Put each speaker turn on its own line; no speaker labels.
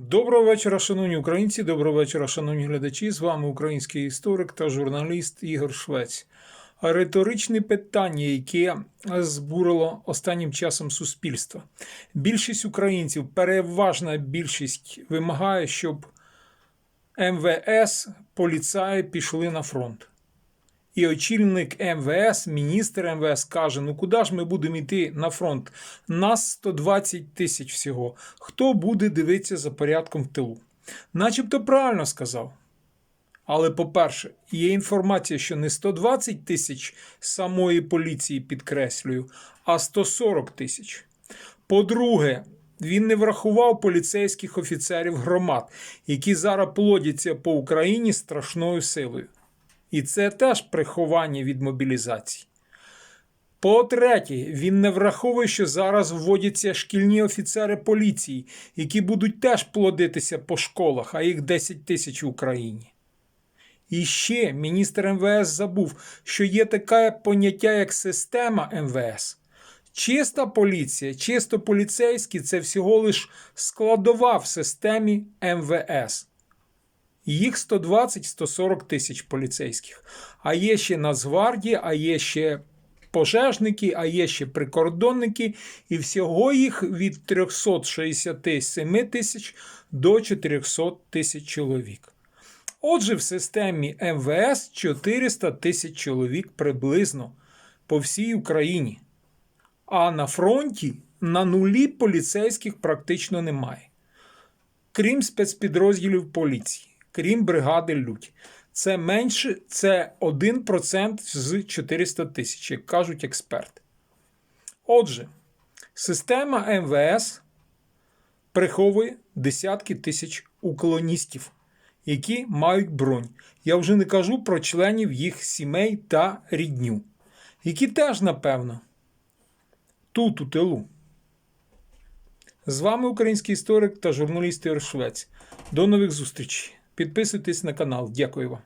Доброго вечора, шановні українці, доброго вечора, шановні глядачі. З вами український історик та журналіст Ігор Швець. Риторичне питання, яке збурило останнім часом суспільство. Більшість українців, переважна більшість, вимагає, щоб МВС, поліцаї пішли на фронт. І очільник МВС, міністр МВС каже: ну куди ж ми будемо йти на фронт? Нас 120 тисяч всього. Хто буде дивитися за порядком в тилу? Начебто правильно сказав. Але, по-перше, є інформація, що не 120 тисяч самої поліції підкреслюю, а 140 тисяч. По-друге, він не врахував поліцейських офіцерів громад, які зараз плодяться по Україні страшною силою. І це теж приховання від мобілізації. По-третє, він не враховує, що зараз вводяться шкільні офіцери поліції, які будуть теж плодитися по школах, а їх 10 тисяч в Україні. І ще міністр МВС забув, що є таке поняття, як система МВС. Чиста поліція, чисто поліцейські це всього лиш складова в системі МВС. Їх 120-140 тисяч поліцейських. А є ще Нацгвардія, а є ще пожежники, а є ще прикордонники, і всього їх від 367 тисяч до 400 тисяч чоловік. Отже, в системі МВС 400 тисяч чоловік приблизно по всій Україні. А на фронті на нулі поліцейських практично немає. Крім спецпідрозділів поліції, крім бригади Лють. Це менше, це 1% з 400 тисяч, як кажуть експерти. Отже, система МВС приховує десятки тисяч уклоністів, які мають бронь. Я вже не кажу про членів їх сімей та рідню, які теж, напевно, тут у тилу. З вами український історик та журналіст Ігор Швець. До нових зустрічей. Підписуйтесь на канал. Дякую вам.